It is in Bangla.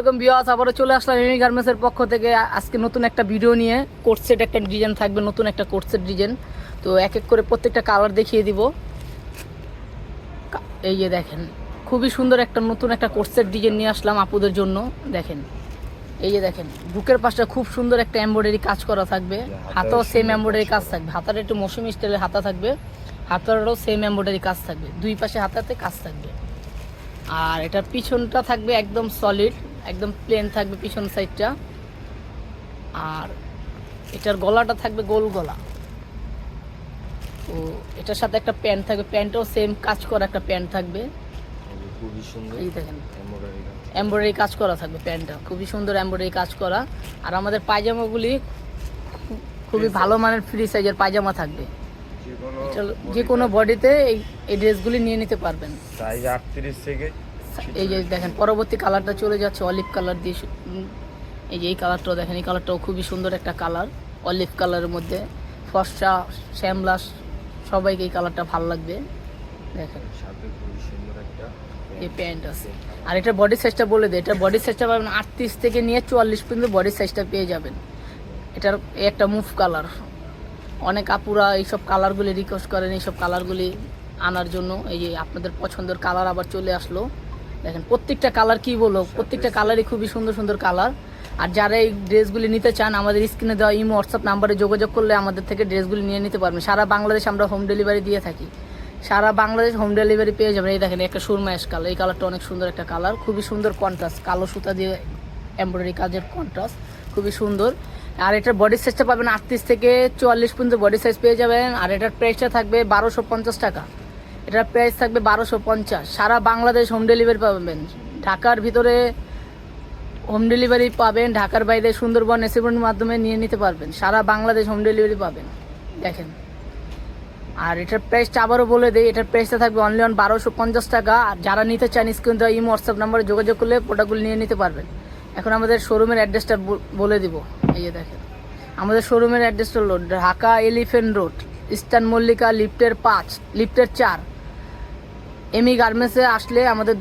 আলাইকুম বিয়াস আবারও চলে আসলাম এমি গার্মেন্টসের পক্ষ থেকে। আজকে নতুন একটা ভিডিও নিয়ে কোর্সেট একটা ডিজাইন থাকবে নতুন একটা কোর্সেট ডিজাইন তো এক এক করে প্রত্যেকটা কালার দেখিয়ে দিব। এই যে দেখেন খুবই সুন্দর একটা নতুন একটা কোর্সেট ডিজাইন নিয়ে আসলাম আপুদের জন্য। দেখেন এই যে দেখেন বুকের পাশটা খুব সুন্দর একটা এমব্রয়ডারি কাজ করা থাকবে। হাতেও সেম এমব্রয়ডারি কাজ থাকবে। হাতার একটু মৌসুমি স্টাইলের হাতা থাকবে হাতারও সেম এমব্রয়ডারি কাজ থাকবে। দুই পাশে হাতাতে কাজ থাকবে। আর এটার পিছনটা থাকবে একদম সলিড একদম প্লেন থাকবে পিছন সাইডটা আর এটার গলাটা থাকবে গোল গলা। তো এটার সাথে একটা প্যান্ট থাকবে। প্যান্টও সেম কাজ করা একটা প্যান্ট থাকবে। খুবই সুন্দর এই দেখেন। এমব্রয়ডারি কাজ। করা থাকবে প্যান্টটা খুবই সুন্দর এমব্রয়ডারি কাজ করা। আর আমাদের পায়জামাগুলি খুবই ভালো মানের ফ্রি সাইজের পায়জামা থাকবে। যে কোনো যে কোনো বডিতে এই এই ড্রেসগুলি নিয়ে নিতে পারবেন। সাইজ আটত্রিশ থেকে এই যে দেখেন পরবর্তী কালারটা চলে যাচ্ছে অলিভ কালার দিয়ে এই যে এই কালারটাও দেখেন এই কালারটাও খুবই সুন্দর একটা কালার অলিভ কালারের মধ্যে। ফর্সা শ্যামলাস সবাইকে এই কালারটা ভালো লাগবে। দেখেন এই প্যান্ট আছে। আর এটা বডি সাইজটা বলে দেয় এটা বডি সাইজটা পাবেন আটত্রিশ থেকে নিয়ে চুয়াল্লিশ পর্যন্ত বডি সাইজটা পেয়ে যাবেন। এটার একটা মুভ কালার অনেক আপুরা এইসব কালারগুলি রিকোয়েস্ট করেন এইসব কালারগুলি আনার জন্য। এই যে আপনাদের পছন্দের কালার আবার চলে আসলো। দেখেন প্রত্যেকটা কালার কি বলব প্রত্যেকটা কালারই খুবই সুন্দর সুন্দর কালার আর যারা এই ড্রেসগুলি নিতে চান আমাদের স্ক্রিনে দেওয়া ইমো হোয়াটসঅ্যাপ নাম্বারে যোগাযোগ করলে আমাদের থেকে ড্রেসগুলি নিয়ে নিতে পারবেন। সারা বাংলাদেশ আমরা হোম ডেলিভারি দিয়ে থাকি। সারা বাংলাদেশ হোম ডেলিভারি পেয়ে যাবেন। এই দেখেন একটা সুরমা অ্যাশ কালার এই কালারটা অনেক সুন্দর একটা কালার খুবই সুন্দর কন্ট্রাস্ট কালো সুতা দিয়ে এমব্রয়ডারি কাজের কন্ট্রাস্ট খুবই সুন্দর। আর এটার বডি সাইজটা পাবেন আটত্রিশ থেকে চুয়াল্লিশ পর্যন্ত বডি সাইজ পেয়ে যাবেন। আর এটার প্রাইসটা থাকবে বারোশো পঞ্চাশ টাকা। এটার প্রাইস থাকবে বারোশো পঞ্চাশ। সারা বাংলাদেশ হোম ডেলিভারি পাবেন। ঢাকার ভিতরে হোম ডেলিভারি পাবেন, ঢাকার বাইরে সুন্দরবন এসিবনের মাধ্যমে নিয়ে নিতে পারবেন। সারা বাংলাদেশ হোম ডেলিভারি পাবেন। দেখেন। আর এটার প্রাইসটা আবারও বলে দিই, এটার প্রাইসটা থাকবে অনলি অন বারোশো পঞ্চাশ টাকা। আর যারা নিতে চান, স্ক্রিন দেওয়া ইমো হোয়াটসঅ্যাপ নাম্বারে যোগাযোগ করলে প্রোডাক্টগুলো নিয়ে নিতে পারবেন। এখন আমাদের শোরুমের অ্যাড্রেসটা বলে দিব। এই যে দেখেন। আমাদের শোরুমের অ্যাড্রেসটা হলো Dhaka elephant road, eastern Mallika লিফটের পাঁচ, লিফটের চার। এমি গার্মেন্টসে আসলে আমাদের